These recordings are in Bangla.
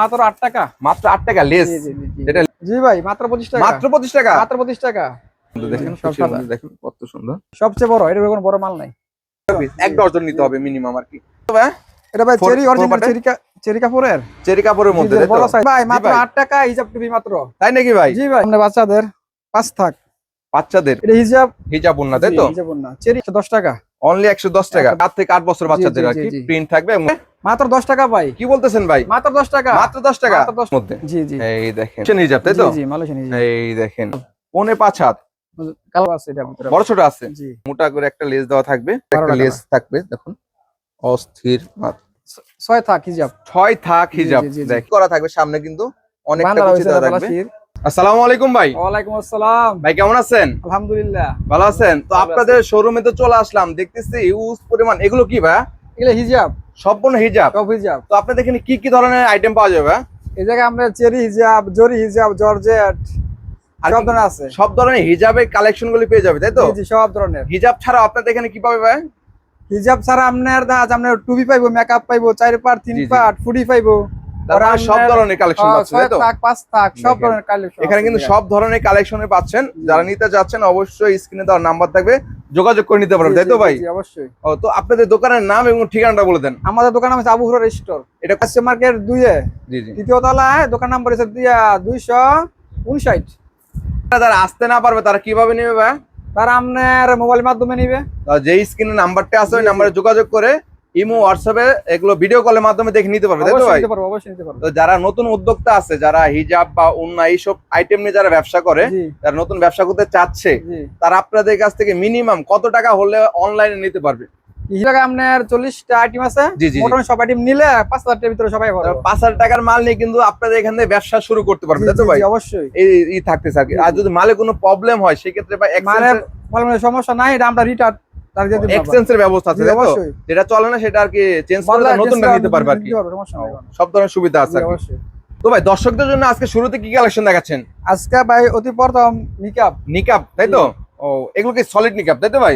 মাত্র আট টাকা? মাত্র আট টাকা লেস। জি, জি, জি, জি। এটা জি ভাই মাত্র পঁচিশ টাকা। মাত্র পঁচিশ টাকা? মাত্র পঁচিশ টাকা। দেখেন সব কুচির সাদা। মধ্যে দেখেন কত সুন্দর। সবচেয়ে বড় এটা কোনো বড় মাল নাই। এক ডজন নিতে হবে মিনিমাম আর কি। এটা ভাই চেরি অরিজিনাল চেরি চেরি কাপড়ের? চেরি কাপড়ের মধ্যে জি, জি, তাই বড় সাইজ ভাই মাত্র ভাই। টাকা হিসাব টুপি মাত্র। তাই নাকি ভাই? জি ভাই আমাদের বাচ্চাদের পাঁচ থাক। বাচ্চাদের? এটা হিসাব হিজাব না তাই তো? না চেরি দশ টাকা। অনলি একশো দশ টাকা। সাত থেকে আট বছর বাচ্চাদের আর কি। প্রিন্ট থাকবে। মাত্র দশ টাকা ভাই। কি বলতেছেন ভাই? মাত্র দশ টাকা। মাত্র দশ টাকা? মাত্র দশ- মধ্যে? জি জি। এই দেখেন। হিজাব তাই তো? জি মালয়েশিয়ান এই দেখেন। পনে পাঁচ হাত। কালো আছে এটা ভিতরে। বড় ছোট আছে? মোটা করে একটা লেস দেওয়া থাকবে। একটা লেস থাকবে দেখুন। অস্থির ছয় থাক হিসাব ছয় থাক হিজাব। দেখ করা থাকবে সামনে কিন্তু অনেকটা দেওয়া থাকবে। আসসালামু আলাইকুম ভাই। ওয়ালাইকুম আসসালাম। ভাই কেমন আছেন? আলহামদুলিল্লাহ। ভালো আছেন? তো আপনাদের শোরুমে তো চলে আসলাম। দেখতেছি ইউজ পরিমাণ। এগুলো কি ভাই? এগুলো হিজাব। সম্পূর্ণ হিজাব? সব হিজাব। তো আপনাদের এখানে কি কি ধরনের আইটেম পাওয়া যাবে? এই জায়গায় আমরা চেরি হিজাব জরি হিজাব জর্জেট আর সব ধরনের আছে। সব ধরনের হিজাবের কালেকশন গুলি পেয়ে যাবে তাই তো? সব ধরনের। হিজাব ছাড়া আপনাদের এখানে কি পাবে ভাই? হিজাব ছাড়া আপনার যাচ্ছে আপনার টুপি পাইবো মেকআপ পাইবো চার পার্ট তিন জি। ফুডি পাইবো। তার মানে সব ধরনের কালেকশন পাচ্ছেন তাই তো? থাক পাঁচ থাক সব ধরনের কালেকশন এখানে কিন্তু সব ধরনের কালেকশনে পাচ্ছেন। যারা নিতে যাচ্ছেন অবশ্যই স্ক্রিনে দেওয়ার নাম্বার থাকবে। যোগাযোগ করে নিতে পারবেন তাই তো ভাই? অবশ্যই। ও তো আপনাদের দোকানের নাম এবং ঠিকানাটা বলে দেন। আমাদের দোকান আছে আবু হুরার স্টোর এটা কাস্টমার মার্কেট দুইয়ে জি জি। তৃতীয় তলায় দোকান নাম্বার হচ্ছে দিয়া দুইশো উনষাট। যারা আসতে না পারবে তারা কীভাবে নেবে ভাই? তারা আপনার মোবাইল মাধ্যমে নিবে। যে স্ক্রিনে নাম্বারটা আছে ওই। নাম্বারে যোগাযোগ করে ইমো হোয়াটসঅ্যাপে এগুলো ভিডিও কলের মাধ্যমে দেখে নিতে পারবে তাই তো ভাই? অবশ্যই নিতে পারব। তো যারা নতুন উদ্যোক্তা আছে যারা হিজাব বা অন্য এইসব আইটেম নিয়ে যারা ব্যবসা করে যারা নতুন ব্যবসা করতে চাচ্ছে তারা আপনাদের কাছ থেকে মিনিমাম কত টাকা হলে অনলাইনে নিতে পারবে? আপনার চল্লিশটা আইটেম আছে। মোটামুটি সব আইটেম নিলে পাঁচ হাজার টাকার ভিতরে সবাই পাঁচ হাজার টাকার মাল নিয়ে কিন্তু আপনাদের এখান থেকে ব্যবসা শুরু করতে পারবে তাই তো ভাই? অবশ্যই। এই ই থাকতেছে আর যদি মালে কোনো প্রবলেম হয় সেক্ষেত্রে ভাই সমস্যা নাই এটা আমরা রিটার্ন এক্সচেঞ্জের ব্যবস্থা আছে যেটা চলে না সেটা আর কি চেঞ্জ করে বদলা নতুনটা নিতে পারবে আর কি। সব ধরনের সুবিধা আছে তো ভাই দর্শকদের জন্য আজকে শুরুতে কি কালেকশন দেখাচ্ছেন? আজকে ভাই অতি প্রথম নিকাব। নিকাপ তাই তো? ও এগুলো কি সলিড নিকাপ তাই তো ভাই?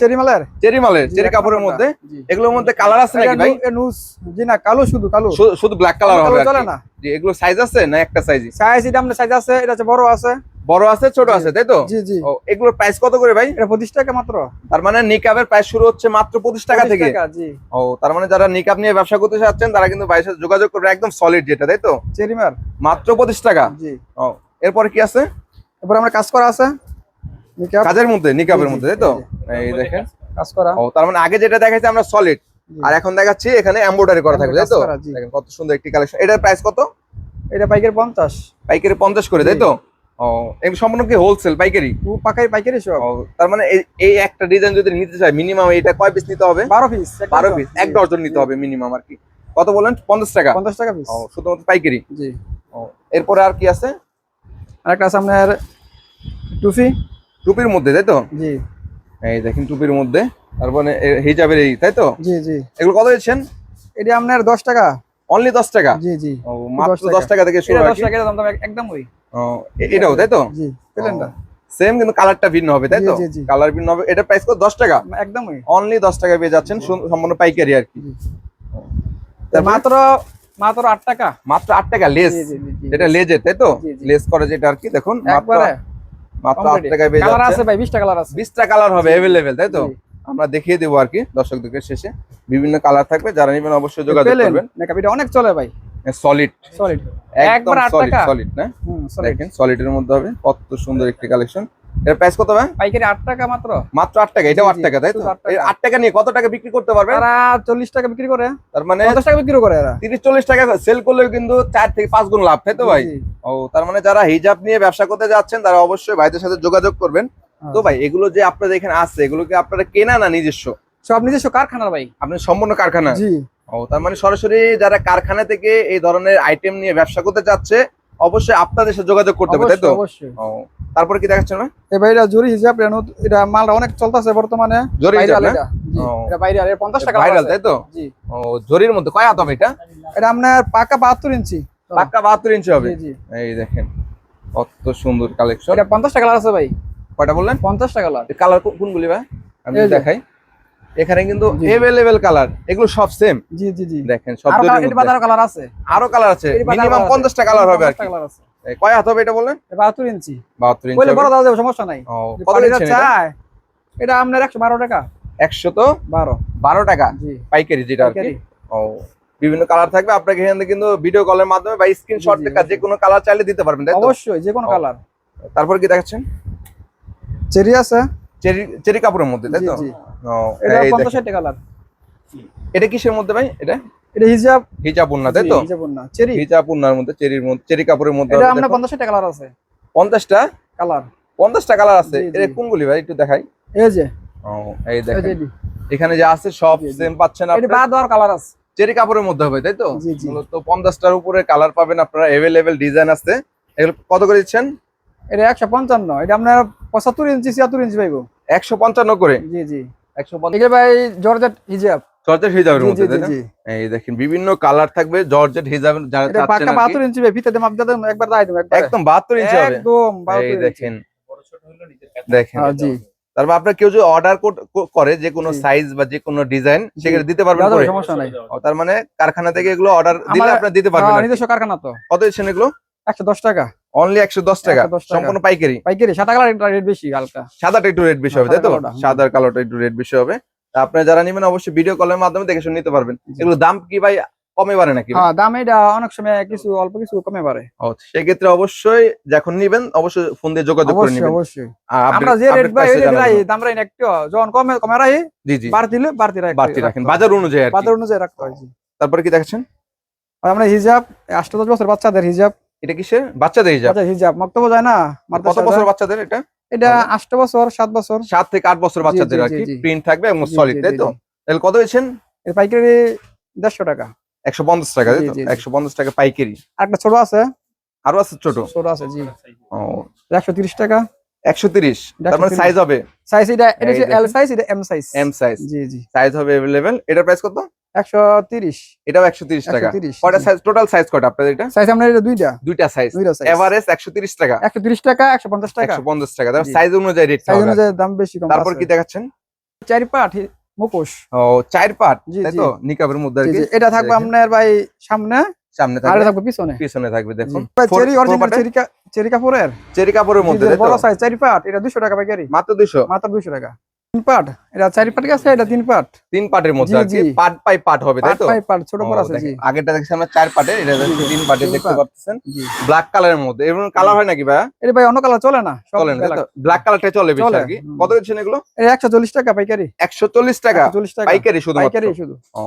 চেরি মালের। চেরি মালের চেরি কাপড়ের মধ্যে। এগুলোর মধ্যে কালার আছে নাকি ভাই? নুস জি না কালো শুধু কালো। শুধু ব্ল্যাক কালার হবে চলে না। জি এগুলো সাইজ আছে না একটা সাইজই সাইজ এটা আপনার সাইজ আছে এটা হচ্ছে বড় আছে। বড় আছে ছোট আছে তাই তো? জি জি। ও এগুলোর প্রাইস কত করে ভাই? এটা টাকা মাত্র। তার মানে নিকাবের প্রাইস শুরু হচ্ছে মাত্র পঁচিশ টাকা থেকে। জি। ও তার মানে যারা নিকাব নিয়ে ব্যবসা করতে চাচ্ছেন তারা কিন্তু ভাইয়ের সাথে যোগাযোগ করবে একদম সলিড যেটা তাই তো? চেরি মার মাত্র পঁচিশ টাকা? জি। ও এরপরে কি আছে? এরপর আমরা কাজ করা আছে। কাজের মধ্যে নিকাবের মধ্যে তাই তো? এই দেখেন। কাজ করা। ও তার মানে আগে যেটা দেখাইছি আমরা সলিড আর এখন দেখাচ্ছি এখানে এমব্রয়ডারি করা থাকবে তাই তো। দেখেন কত সুন্দর একটি কালেকশন এটার প্রাইস কত? এটা পাইকারি পঞ্চাশ। পাইকারি পঞ্চাশ করে তাই তো? ও এগুলো সম্পূর্ণ কি হোলসেল পাইকারি? ও পাকাই পাইকারি সব। তার মানে এই- একটা ডিজাইন যদি নিতে চাই মিনিমাম এটা কয় পিস নিতে হবে? বারো পিস বারো পিস এক ডজন নিতে হবে মিনিমাম আর কি। কত বলেন? পঞ্চাশ টাকা। পঞ্চাশ টাকা পিস ও শুধুমাত্র পাইকারি? জি। ও এরপরে আর কি আছে? আরেকটা আছে আপনার টুফি। টুপির মধ্যে তাই তো? জি। এই দেখেন টুপির মধ্যে তারপরে এ- হিজাবের এই তাই তো? জি জি। এগুলো কত দিচ্ছেন? এটা আপনার দশ টাকা। অনলি দশ টাকা? জি জি। ও মাত্র 10 দশ টাকা থেকে শুরু দশ টাকা দাম দাম একদম ওই। ও, এটাও তাই তো? জি পেলেন না সেম কিন্তু কালারটা ভিন্ন হবে তাই জি, তো? জি, জি। কালার ভিন্ন হবে এটা প্রাইস কত? দশ টাকা? একদম ওই। অনলি দশ টাকা পেয়ে যাচ্ছেন সম্পূর্ণ পাইকারি আর কি। মাত্র মাত্র আট টাকা। মাত্র আট টাকা লেস। এটা লেজের তাই তো। লেস করে যেটা আর কি দেখুন মাত্র একবারে? মাত্র 8 টাকায় পেয়ে কালার আছে ভাই বিশটা কালার আছে। বিশটা কালার হবে अवेलेबल তাই তো? আমরা দেখিয়ে দেবো আর কি দর্শকদের শেষে। বিভিন্ন কালার থাকবে যারা নেবেন অবশ্যই যোগাযোগ করবেন। মেকআপ এটা অনেক চলে ভাই। সলিড সলিড একদম সলিড টাকা। সলিড না? দেখেন সলিডের মধ্যে হবে কত সুন্দর একটি কালেকশন এর প্রাইস কত ভাই? পাইকারি আট টাকা মাত্র। মাত্র আট টাকা এটা জি, আট টাকা তাই তো? শুধু আট টাকা। এই আট টাকা নিয়ে কত টাকা বিক্রি করতে পারবেন তারা চল্লিশ টাকা বিক্রি করে। তার মানে পঞ্চাশ টাকা বিক্রি করে এরা। তিরিশ চল্লিশ টাকা সেল করলেও কিন্তু চার থেকে পাঁচ গুণ লাভ তাই তো ভাই? ও তার মানে যারা হিজাব নিয়ে ব্যবসা করতে যাচ্ছেন তারা অবশ্যই ভাইদের সাথে যোগাযোগ করবেন। হ্যাঁ। তো ভাই এগুলো যে আপনাদের এখানে আছে এগুলো কি আপনারা কেনা না নিজস্ব? সব নিজস্ব কারখানার ভাই। আপনি সম্পূর্ণ কারখানা? জি। ও তার মানে সরাসরি যারা কারখানা থেকে এই ধরনের আইটেম নিয়ে ব্যবসা করতে চাচ্ছে অবশ্যই আপনাদের সাথে যোগাযোগ করতে হবে তাই তো? অবশ্যই, তারপরে কি দেখাচ্ছেন ভাই? এবার এটা জরি হিসাব নতুন- এটা মালটা অনেক চলতেছে বর্তমানে। জরি না? এটা। জি, এটা ভাইরাল এর পঞ্চাশ টাকা ভাইরাল তাই তো? জি। ও জরির মধ্যে কয় হাত হবে এটা? এটা আপনার পাকা বাহাত্তর ইঞ্চি। পাক্কা বাহাত্তর ইঞ্চি হবে? এই দেখেন কত সুন্দর কালেকশন এটা পঞ্চাশ টাকা আছে ভাই। কয়টা বললেন? পঞ্চাশ টাকা লাখ কালার কোনগুলি ভাই? আমি দেখাই। এখানে কিন্তু জি। এভেলেবেল কালার এগুলো সব সেম জি জি জি। দেখেন সব আরও কালার- আছে। আরও কালার আছে। মিনিমাম colour আছে। পঞ্চাশটা কালার হবে আর কি। 50 কয় হাত হবে এটা বললেন? 72 ইঞ্চি। বাহাত্তর ইঞ্চি বলে বড় দাও যাবে সমস্যা নাই। ও, কত পানিটা দিচ্ছেন এটা? আপনার 112 টাকা। একশো তো? 12 বারো টাকা? জি। পাইকারি যেটা আর কি? ও বিভিন্ন কালার থাকবে। আপনাকে এখান কিন্তু ভিডিও কলের মাধ্যমে বা স্ক্রিনশট জি, জি, থেকে যে কোনো কালার চাইলে দিতে পারবেন তাই তো? অবশ্যই যে কোনো কালার তারপর কি দেখাচ্ছেন? চেরি আছে। চেরি চেরি কাপড়ের মধ্যে তাই তো? জি। ও, এটা 50 দেখেন। 60 এটা কিসের মধ্যে ভাই? এটা? এটা হিজাব। হিজাব উন্না তাই তো? হিজাব না চেরি। হিজাব উন্নার মধ্যে চেরির মধ্যে চেরি কাপড়ের মধ্যে এটা হবে 50 60 কালার আছে। পঞ্চাশটা? কালার। পঞ্চাশটা কালার আছে। এটা কোনগুলি ভাই? একটু দেখাই। এই যে। ও এই এই দেখেন এখানে যা আছে সব। সেম পাচ্ছেন এটি আপনারা। বাদ দেওয়ার কালার আছে। চেরি কাপড়ের মধ্যে হবে তাই তো। মূলত পঞ্চাশটার উপরে কালার পাবেন আপনারা। এভেলেবেল ডিজাইন আছে। এগুলো কত করে দিচ্ছেন? এটা 155 এটা আপনার 75 ইঞ্চি 76 ইঞ্চি পাইবো। একশো পঞ্চান্ন করে। জি জি। একশো পঞ্চান্ন এগুলো ভাই জর্জেট হিজাব। জর্জেট হিজাবের মধ্যে জি তাই জি না? জি। এই দেখেন বিভিন্ন কালার থাকবে জর্জেট হিজাব যারা চাচ্ছেন পাক্কা 72 ইঞ্চি ভাই ভিতরে মাপ দাদা একবার দাই দেব একদম বাহাত্তর ইঞ্চি হবে। একদম 72 এই ইঞ্চি। দেখেন দেখেন হ্যাঁ, জি। তারপর আপনার কেউ যদি অর্ডার করে যে কোনো সাইজ বা যে কোনো ডিজাইন। সেখানে দিতে পারবেন সমস্যা নাই। তার মানে কারখানা থেকে এগুলো অর্ডার দিলে আপনারা দিতে পারবেন হ্যাঁ। নিজস্ব কারখানা তো। কত দিচ্ছেন এগুলো? 110 টাকা। অনলি একশো দশ টাকা। 110 টাকা। সম্পূর্ণ পাইকারি। পাইকারি সাদা কালার রেট বেশি হালকা। সাদাটা একটু রেট বেশি হবে তাই তো? সাদা কালোটা, একটু রেট বেশি হবে। আপনারা যারা নেবেন অবশ্যই ভিডিও কলের মাধ্যমে দেখে শুনে নিতে পারবেন। এগুলো দাম কি ভাই কমে পারে নাকি হ্যাঁ দাম এটা অনেক সময় কিছু অল্প কিছু কমে পারে ও, সেক্ষেত্রে অবশ্যই যখন নিবেন অবশ্যই ফোন দিয়ে যোগাযোগ করে নেবেন। অবশ্যই। আমরা যে রেট ভাই ওই রেট দাম রাই একটু। যখন কমে কমে রাই জি জি। বাড়তি দিলে বাড়তি রাখতে বাড়তি রাখেন বাজার অনুযায়ী। বাজার অনুযায়ী রাখতে হয় তারপরে কি দেখাচ্ছেন আমরা হিজাব আষ্টাদশ বছর বাচ্চাদের হিজাব এটা কিসের বাচ্চাদের হিজাব? বাচ্চা হিজাব। মক্তব্য যায় না কত বছর বাচ্চাদের এটা? এটা আষ্ট বছর সাত বছর। সাত থেকে আট বছর বাচ্চাদের আর কি। প্রিন্ট থাকবে এবং সলিড তাই তো। তাহলে কত হয়েছেন? এর পাইকারি দেড়শো টাকা। একশো পঞ্চাশ টাকা তাই তো? জি, জি। একশো পঞ্চাশ টাকা পাইকারি। আর একটা ছোট আছে? আরও আছে ছোট? ছোট আছে জি। ও। একশো তিরিশ টাকা। একশো তিরিশ। এটা তার মানে সাইজ হবে? সাইজ এটা এটা। এল সাইজ এটা এম সাইজ এম সাইজ জি জি। সাইজ হবে অ্যাভেলেবেল এটার প্রাইস কত? একশো তিরিশ। এটাও একশো তিরিশ টাকা। 130 কয়টা সাইজ টোটাল সাইজ কয়টা আপনাদের এটা? সাইজ আমরা এটা দুইটা। দুইটা সাইজ এভারেজ টাকা। একশো তিরিশ টাকা একশো পঞ্চাশ টাকা। একশো পঞ্চাশ টাকা। সাইজ অনুযায়ী রেট সাইজ অনুযায়ী দাম বেশি কম তারপর কি দেখাচ্ছেন? চারি পাট মুখোশ। ও চার তাই তো? নিকাবের মধ্যে আর কি? এটা থাকবে আপনার ভাই সামনে। সামনে থাকবে। পিছনে। পিছনে থাকবে দেখুন। ভাই, Four- cherry original cherry cherry কাপড়ের। চেরি কাপড়ের মধ্যে? বড় সাইজ চারি পাট এটা টাকা পাইকারি। মাত্র দুইশো? মাত্র দুশো টাকা। তিন পাট? এটা চারি পাট আছে এটা তিন পাট? তিন মধ্যে বাই হবে তাই তো? পাট ছোট বড় আছে জি। আগেরটা দেখছি আমরা চার এটা। তিন দেখতে। পাচ্ছেন। ব্ল্যাক কালারের মধ্যে কালার হয় নাকি ভাই এটা ভাই অন্য কালার চলে না চলে না ব্ল্যাক কালারটা চলে বেশি চলে, আর কি। কত দিচ্ছেন এগুলো? টাকা পাইকারি। একশো চল্লিশ টাকা? চল্লিশ টাকা। পাইকারি শুধুমাত্র? পাইকারি শুধু। ও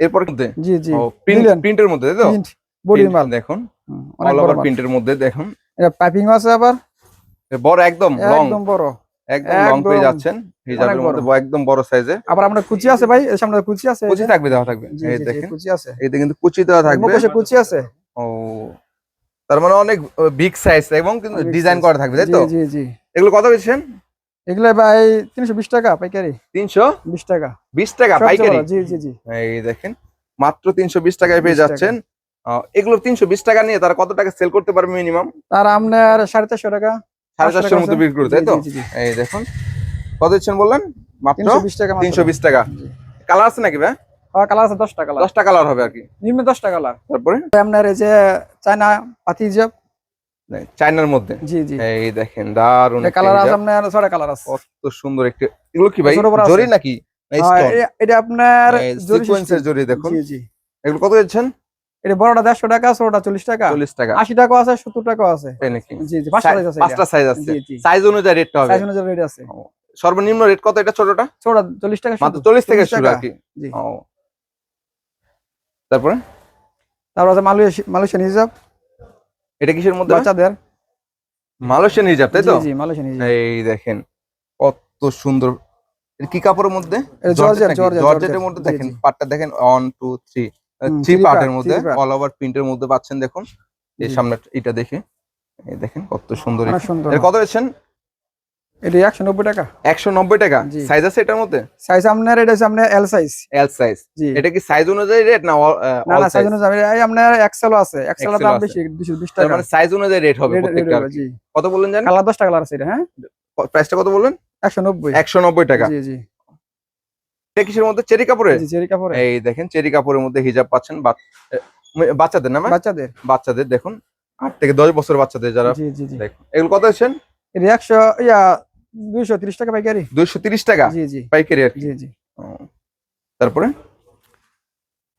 এরপর মধ্যে জি জি। প্রিন্ট প্রিন্টের মধ্যে তাই তো? প্রিন্ট মাল দেখুন। অল ওভার প্রিন্টের মধ্যে দেখুন। এটা পাইপিং আছে আবার। বড় একদম লং একদম বড়। একদম লং পেয়ে একদম যাচ্ছেন হিজাবের মধ্যে একদম বড় সাইজে আবার আমরা কুচি আছে ভাই এর সামনে কুচি আছে কুচি থাকবে দেওয়া থাকবে। এই জি, জি, দেখেন কুচি আছে। এতে কিন্তু কুচি দেওয়া থাকবে। মুখোশে কুচি আছে। ও তার মানে অনেক বিগ সাইজ এবং কিন্তু ডিজাইন করা থাকবে তাই তো? জি জি। এগুলো কত বেচছেন? এগুলো ভাই তিনশো বিশ টাকা পাইকারি। তিনশো? বিশ টাকা। বিশ টাকা পাইকারি? জি জি জি। এই দেখেন মাত্র তিনশো বিশ টাকায় পেয়ে যাচ্ছেন। এগুলো তিনশো বিশ টাকা নিয়ে তারা কত টাকা সেল করতে পারবে মিনিমাম তার আপনার সাড়ে চারশো টাকা। সাড়ে 500 চারশোর মতো বিক্রি করে তাই তো। এই দেখুন কত দিচ্ছেন বললেন? মাত্র তিনশো বিশ টাকা কালার আছে নাকি ভাই? কালার আছে দশটা কালার। দশটা কালার হবে আর কি। নিম্ন দশটা কালার। তারপরে? আপনার এই যে চায়না পাতি হিজাব চাইনার মধ্যে? জি জি। এই দেখেন দারুণ কালার আছে আপনার ছটা কালার আছে। কত সুন্দর একটা এগুলো কি ভাই। জরি নাকি? এটা আপনার জরি সিকোয়েন্সের জরি দেখুন। জি জি। এগুলো কত দিচ্ছেন? এটা বড়টা দেড়শো টাকা ছোটটা চল্লিশ টাকা। চল্লিশ টাকা। আশি টাকা আছে সত্তর টাকা আছে। জি জি পাঁচটা আছে পাঁচটা সাইজ আছে। সাইজ অনুযায়ী রেটটা হবে। সাইজ অনুযায়ী রেট আছে। সর্বনিম্ন রেট কত এটা ছোটটা? ছোটটা চল্লিশ টাকা মাত্র চল্লিশ থেকে শুরু আর কি। তারপরে? তারপর আছে মালয়েশিয়া মালয়েশিয়ান হিজাব। এটা কিসের মধ্যে বাচ্চাদের। মালয়েশিয়ান হিজাব তাই তো? জি মালয়েশিয়ান হিজাব। এই দেখেন কত সুন্দর। কি কাপড়ের মধ্যে? জর্জেটের মধ্যে দেখেন জি। পার্টটা দেখেন ওয়ান টু থ্রি three পার্টের মধ্যে অল ওভার প্রিন্টের মধ্যে পাচ্ছেন দেখুন। এই সামনে এটা দেখে। দেখেন কত সুন্দর এর কত বেছেন এটা একশো নব্বই টাকা। একশো নব্বই টাকা? সাইজ আছে এটার মধ্যে? সাইজ আপনার এটা হচ্ছে আপনার এল সাইজ এল সাইজ এটা কি সাইজ অনুযায়ী রেট না না সাইজ অনুযায়ী। আপনার এক্সেল আছে। এক্সেল দাম বেশি দুশো বিশ তার টাকা। মানে সাইজ অনুযায়ী রেট হবে প্রত্যেকটা কত বললেন জানেন কালার দশটা কালার আছে এটা হ্যাঁ? প্রাইসটা কত বললেন? একশো নব্বই। একশো নব্বই টাকা। জি জি। এটা কিসের মধ্যে চেরি কাপড়ে চেরি কাপড়ে এই দেখেন চেরি কাপড়ের মধ্যে হিজাব পাচ্ছেন বাচ- বাচ্চাদের না বাচ্চাদের। বাচ্চাদের দেখুন আট থেকে দশ বছর বাচ্চাদের যারা দেখুন এগুলো কত আছেন একশো ইয়া দুইশো তিরিশ টাকা পাইকারি। দুইশো তিরিশ টাকা? জি জি। পাইকারি আর জি জি। তারপরে?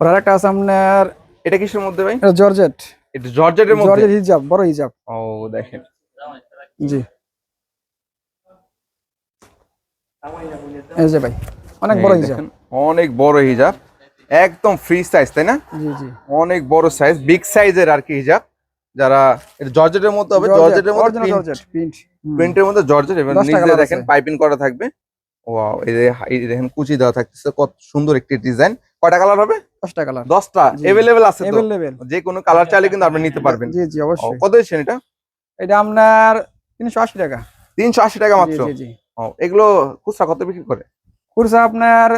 আর আরেকটা আছে আপনার এটা কিসের মধ্যে ভাই? এটা জর্জেট। এটা জর্জেটের মধ্যে? জর্জেট হিজাব বড় হিজাব। ও দেখেন। জি। এই যে ভাই। অনেক বড় হিজাব। অনেক বড় হিজাব। একদম ফ্রি সাইজ তাই না? জি জি। অনেক বড় সাইজ বিগ সাইজের আর কি হিজাব। যারা জর্জেটের মতো হবে জর্জেটের জর্জেট প্রিন্ট প্রিন্টের মধ্যে জর্জেট এবং নিচে দেখেন। পাইপিং করা থাকবে। ওয়াও এই যে দেখেন কুচি দেওয়া থাকতেছে। কত সুন্দর একটি ডিজাইন কয়টা কালার হবে? দশটা কালার দশটা। এভেলেবেল আছে তো? যে কোনো কালার চাইলে কিন্তু আপনি নিতে পারবেন। জি জি অবশ্যই। কত দিচ্ছেন এটা? এটা আপনার তিনশো আশি টাকা। তিনশো আশি টাকা মাত্র? জি জি। এগুলো খুচরা কত বিক্রি করে? খুরসা আপনার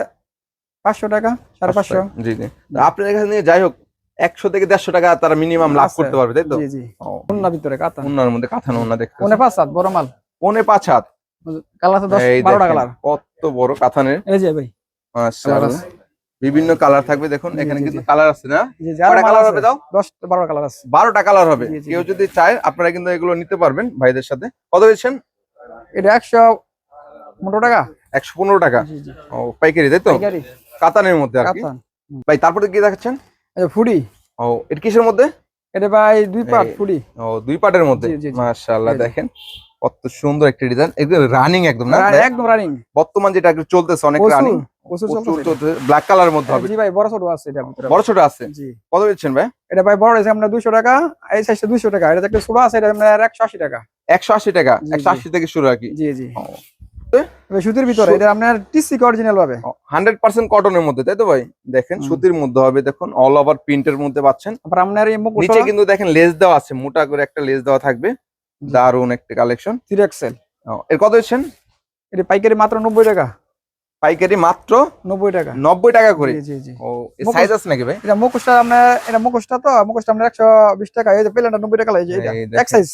পাঁচশো টাকা সাড়ে পাঁচশো জি জি। আপনার এখানে নিয়ে যাই হোক একশো থেকে দেড়শো টাকা তারা মিনিমাম লাভ করতে পারবে তাই তো? জি ভিতরে কাতা উন্নার মধ্যে কাঁথানো উন্না দেখতে কোনে পাঁচ সাত বড় মাল। পনে পাঁচ হাত? কালার দশ এই বারোটা কালার। কত বড় কাঁথানের এই যে ভাই। আছে। বিভিন্ন কালার থাকবে দেখুন এখানে কিন্তু কালার আছে না? মাল হবে দাও? দশ বারোটা কালার আছে। বারোটা কালার হবে। কেউ যদি চায় আপনারা কিন্তু এগুলো নিতে পারবেন ভাইদের সাথে। কত দিচ্ছেন? এটা একশো পনেরো টাকা। একশো পনেরো টাকা। ও পাইকারি তাই তো? কাতানের মধ্যে আর কি? কাতান ভাই তারপরে কি দেখাচ্ছেন? ফুডি। ও এটা কিসের মধ্যে? এটা ভাই দুই পার্ট ফুডি। ও দুই পার্টের মধ্যে। মাশাআল্লাহ দেখেন। কত সুন্দর একটা ডিজাইন একদম রানিং একদম না? একদম রানিং বর্তমান যেটা চলতেছে অনেক রানিং ব্ল্যাক কালারের মধ্যে হবে। জি ভাই বড় ছোট আছে এটা বড় ছোট আছে? জি। কত দিচ্ছেন ভাই? এটা ভাই বড় আছে আমরা টাকা এই সাইজটা টাকা। এটা একটা ছোট আছে এটা আপনার একশো আশি টাকা। একশো আশি টাকা জি, একশো জি। আশি থেকে শুরু আর কি? জি জি। সুতির ভিতরে এটা আপনার টিসি অরিজিনাল পাবে হান্ড্রেড পার্সেন্ট কটনের মধ্যে তাই তো ভাই? দেখেন সুতির মধ্যে হবে দেখুন অল ওভার প্রিন্টের মধ্যে পাচ্ছেন। তারপর আপনার এই মুখ নিচে কিন্তু দেখেন লেস দেওয়া আছে মোটা করে একটা লেস দেওয়া থাকবে। দারুণ একটা কালেকশন থ্রি এক্সেল এর কত দিচ্ছেন? এটা পাইকারি মাত্র নব্বই টাকা। পাইকারি মাত্র নব্বই টাকা। নব্বই টাকা করে? জি জি ও সাইজ আছে নাকি ভাই? এটা মুখোশটা আপনার এটা মুখোশটা তো মুখোশটা আপনার একশো বিশ টাকা এই যে পেলেনটা নব্বই টাকা লাগে এটা। এক। সাইজ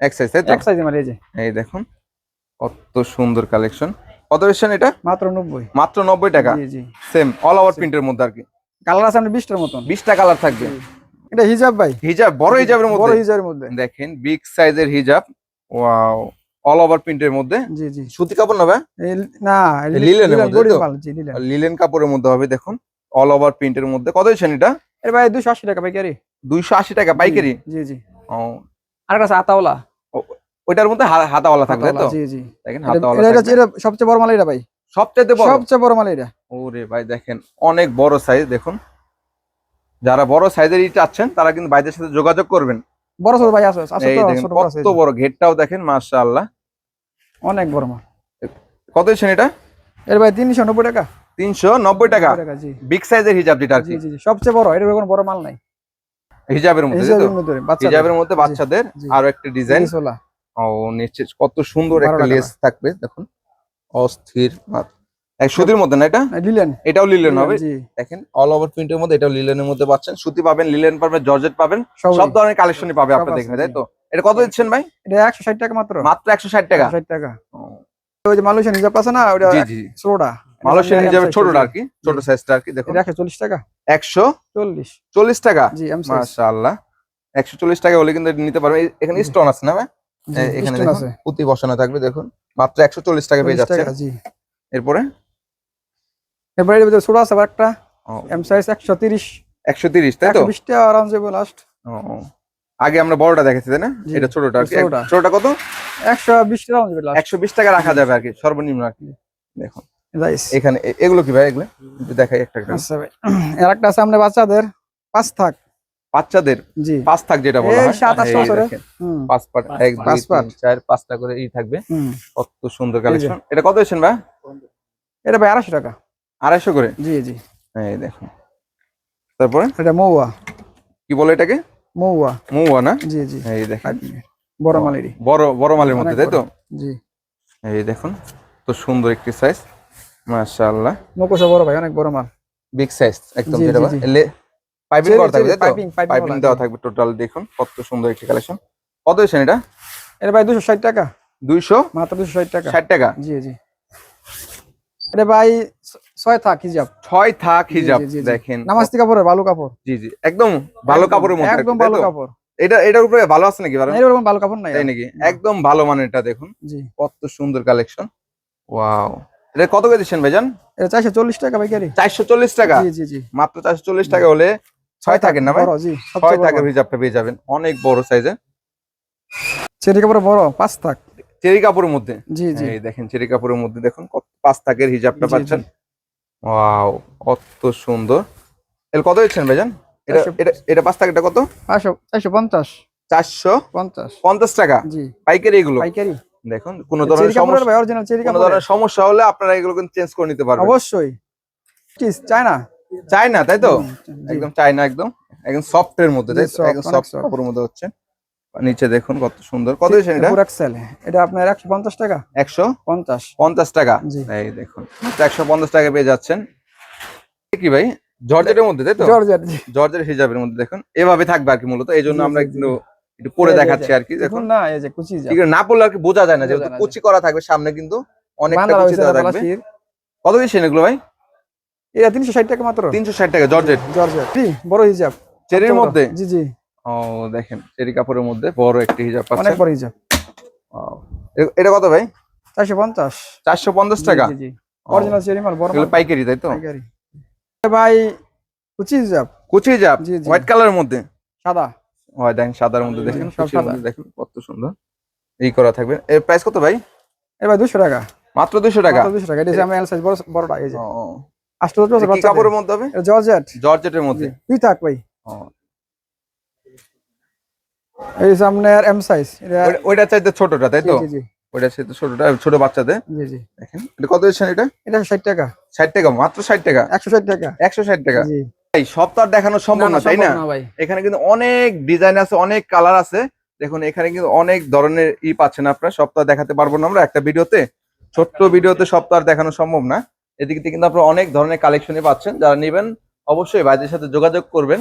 এক সাইজ তাই তো? এক সাইজ আমার এই যে। এই দেখুন। কত সুন্দর কালেকশন কত দিচ্ছেন এটা? মাত্র নব্বই। মাত্র নব্বই টাকা? সেম অল ওভার প্রিন্টের মধ্যে আর কি? কালার আছে বিশটার মতন। বিশটা কালার থাকবে। এটা হিজাব ভাই। হিজাব বড় হিজাবের মধ্যে। বড় হিজাবের মধ্যে। দেখেন বিগ সাইজের হিজাব। ওয়াও অল ওভার প্রিন্টের মধ্যে। জি জি। সুতি কাপড় না ভাই? না লিলেনের মধ্যে লিলেন লিলেন কাপড়ের মধ্যে হবে দেখুন অল ওভার প্রিন্টের মধ্যে। কত দিচ্ছেন এটা? এর ভাই দুশো আশি টাকা পাইকারি। দুইশো আশি টাকা পাইকারি? জি জি। ও। আর কাছে আতাওলা। ওইটার মধ্যে হাতাওয়ালা থাকবে তো? জি জি। দেখেন হাতাওয়ালা এটা এটা সবচেয়ে বড় মাল এটা ভাই। সবচাইতে বড়? সবচেয়ে বড় মাল এটা ওরে ভাই দেখেন অনেক বড় সাইজ দেখুন। যারা বড় সাইজের ই চাচ্ছেন তারা কিন্তু ভাইদের সাথে যোগাযোগ করবেন। বড় ছোট ভাই আছে আছে তো কত বড় ঘেরটাও দেখেন মাশাআল্লাহ। অনেক বড় মাল। কত দিচ্ছেন এটা? এর ভাই তিনশো নব্বই টাকা। তিনশো নব্বই টাকা। জি। বিগ সাইজের হিজাব যেটা আর কি। জি জি সবচেয়ে বড় এর কোনো বড় মাল নাই। হিজাবের মধ্যে? হিজাবের মধ্যে বাচ্চাদের। আরও একটা ডিজাইন ও নিচে কত সুন্দর একটা লেস থাকবে দেখুন। অস্থির সুতির মধ্যে না এটা? লিলেন। এটাও লিলেন হবে? দেখেন অল ওভার প্রিন্টের মধ্যে এটাও লিলেনের মধ্যে পাচ্ছেন। সুতি পাবেন লিলেন পাবেন জর্জেট পাবেন সব ধরনের কালেকশনই পাবে আছে, এখানে তাই তো? এটা কত দিচ্ছেন ভাই? এটা একশো ষাট টাকা মাত্র। মাত্র একশো ষাট টাকা? ষাট টাকা। ও, ওই যে মালয়েশিয়ান হিজাব আছে না ওটা জি জি। ছোটটা। মালয়েশিয়ান হিজাবের ছোটটা আর কি ছোট সাইজটা আর কি দেখুন। এটা একশো চল্লিশ টাকা। একশো চল্লিশ। চল্লিশ টাকা? জি মাশাআল্লাহ। একশো চল্লিশ টাকা হলে কিন্তু নিতে পারবেন। এই- এখানে স্টোন আছে না ভাই? এখানে দেখুন পুঁতি বসানো থাকবে দেখুন। মাত্র একশো চল্লিশ টাকা পেয়ে যাচ্ছে। জি। এরপরে? এরপরে এর ভিতরে ছোট আছে আবার একটা এম সাইজ একশো তিরিশ। একশো তিরিশ তাই তো? একশো বিশ টাকা আরাম যাব লাস্ট। আগে আমরা বড়টা দেখেছি তাই না? এটা ছোটটা আর কি। ছোটটা। কত? একশো বিশ টাকা একশো বিশ টাকা রাখা যাবে আর কি সর্বনিম্ন আর কি। দেখুন। এখানে এগুলো কি ভাই এগুলো? দেখাই একটা। আচ্ছা ভাই। এর একটা আছে আমাদের বাচ্চাদের পাঁচ থাক। বাচ্চাদের পাঁচ থাক যেটা বলা হয়। সাত আট বছরের। পাঁচ পাট এক দুই পাঁচ। পাট। তিন চার পাঁচটা করে ই থাকবে। কত সুন্দর কালেকশন এটা কত দিচ্ছেন ভাই? এটা ভাই আড়াইশো টাকা। আড়াইশো করে? জি জি। এই দেখুন। তারপরে? এটা মৌয়া। কি বলে এটাকে? মৌয়া। মৌয়া না? জি জি। এই দেখেন। বড় মালেরই। বড় বড় মালের মধ্যে তাই তো? জি। এই দেখুন তো সুন্দর একটি সাইজ মাশাআল্লাহ। মুখোশা বড় ভাই অনেক বড় মাল। বিগ সাইজ একদম যেটা পাইপিং করা থাকবে পাইপিং দেওয়া থাকবে। টোটাল দেখুন কত সুন্দর একটি কালেকশন কত এটা? এটা ভাই দুশো ষাট টাকা। দুইশো? মাত্র দুশো ষাট টাকা। ষাট টাকা? জি জি। এটা ভাই ছয় থাক হিজাব। ছয় থাক হিজাব। দেখেন। কাপড়ের ভালো কাপড়। জি জি একদম ভালো কাপড়ের মধ্যে একদম ভালো কাপড়। এটা এটার উপরে ভালো আছে নাকি? এরকম ভালো কাপড় নাই তাই নাকি? একদম ভালো মানের এটা দেখুন। জি। কত সুন্দর কালেকশন ওয়াও এটা কত করে দিচ্ছেন ভাইজান? এটা চারশো চল্লিশ টাকা পাইকারি। চারশো চল্লিশ টাকা? জি জি জি। মাত্র চারশো চল্লিশ টাকা হলে ছয় থাকেন না ভাই? ছয়। থাকের হিজাবটা পেয়ে যাবেন। অনেক বড় সাইজে চেরি কাপড় বড় পাঁচ থাক। চেরি কাপড়ের মধ্যে? জি জি। দেখেন চেরি কাপড়ের মধ্যে দেখুন কত পাঁচ থাকের হিজাবটা পাচ্ছেন। ওয়াও কত সুন্দর। এর কত দিচ্ছেন ভাইজান? এটা এটা এটা পাঁচ থাকেরটা কত? পাঁচশো চারশো পঞ্চাশ। চারশো পঞ্চাশ। পঞ্চাশ টাকা? জি। পাইকারি এগুলো? পাইকারি। দেখুন কোনো ধরনের সমস্যা অরিজিনাল চেরি কোনো ধরনের সমস্যা হলে আপনারা এগুলো কিন্তু চেঞ্জ করে নিতে পারবেন। অবশ্যই। চাই না চাই না তাই তো? একদম চাই না একদম একদম। সফট এর মধ্যে তাই তো? একদম সফট। কাপড়ের মধ্যে হচ্ছে। নিচে দেখুন কত সুন্দর। কত দিয়েছেন এটা? পুরো এক্সেল এটা আপনার একশো পঞ্চাশ টাকা। একশো? পঞ্চাশ। পঞ্চাশ টাকা? জি। এই দেখুন একশো পঞ্চাশ টাকা পেয়ে যাচ্ছেন। কি ভাই? জর্জেটের মধ্যে তাই তো? জর্জেট জি। জর্জের হিজাবের মধ্যে দেখুন। এভাবে থাকবে আর কি মূলত। এই জন্য আমরা একটু একটু পরে দেখাচ্ছি আর কি দেখুন। না এই যে কুচি যা। ঠিক না পড়লে আর কি বোঝা যায় না যেহেতু কুচি করা থাকবে সামনে কিন্তু অনেকটা কুচি দেওয়া থাকবে। কত দিচ্ছেন এগুলো ভাই? এটা তিনশো ষাট টাকা মাত্র? তিনশো ষাট টাকা জর্জেট। জর্জেট। বড় হিজাব। চেরির মধ্যে? জি জি। ও দেখেন চেরি কাপড়ের মধ্যে বড় একটি হিজাব অনেক বড় হিজাব। এটা কত ভাই? চারশো পঞ্চাশ। চারশো পঞ্চাশ টাকা? জি জি অরিজিনাল চেরি মাল বড় পাইকারি তাই তো? পাইকারি। ভাই কুচি হিজাব। কুচি হিজাব। হোয়াইট কালারের মধ্যে? সাদা। হয় দেখেন সাদার মধ্যে দেখেন সব সাদা। দেখেন কত সুন্দর। এই করা থাকবে। এর প্রাইস কত ভাই? এ ভাই দুশো টাকা। মাত্র দুশো টাকা? দুশো টাকা। এটা আমি এল সাইজ বড় বড়টা এই যে। ও, ও। বছর বাচ্চা কাপড়ের মধ্যে হবে? জর্জেট। জর্জেটের মধ্যে। তুই থাক ভাই। এই যে আপনার এম সাইজ ওইটা চাইতে ছোটটা তাই তো? জি জি। ওইটা চাইতে ছোটটা ছোট বাচ্চাদের? জি জি। দেখেন এটা কত দিচ্ছেন এটা? এটা ষাট টাকা। ষাট টাকা মাত্র ষাট টাকা? একশো ষাট টাকা। একশো ষাট টাকা? জি। এই সব তো আর দেখানো সম্ভব না তাই না? এখানে কিন্তু অনেক ডিজাইন আছে অনেক কালার আছে। দেখুন এখানে কিন্তু অনেক ধরনের ই পাচ্ছেন আপনারা সব তো দেখাতে পারব না আমরা একটা ভিডিওতে। ছোট্ট ভিডিওতে সব তো আর দেখানো সম্ভব না। এদিকে থেকে কিন্তু আপনারা অনেক ধরনের কালেকশনই পাচ্ছেন। যারা নেবেন অবশ্যই ভাইদের সাথে যোগাযোগ করবেন।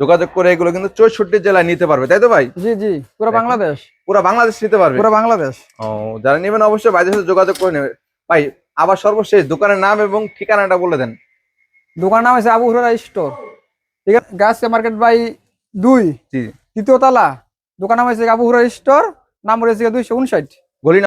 যোগাযোগ করে এগুলো কিন্তু চৌষট্টি জেলায় নিতে পারবে তাই তো ভাই? জি জি পুরো বাংলাদেশ। পুরো বাংলাদেশ নিতে পারবে। পুরো বাংলাদেশ। ও যারা নেবেন অবশ্যই ভাইদের সাথে যোগাযোগ করে নেবে ভাই আবার সর্বশেষ দোকানের নাম এবং ঠিকানাটা বলে দেন। দোকানের নাম হচ্ছে আবু হুরারা স্টোর। ঠিক আছে? গাছ মার্কেট বাই দুই জি। তৃতীয় তালা। দোকান নাম হয়েছে আবু হুরারা স্টোর নাম রয়েছে দুইশো উনষাট। গলি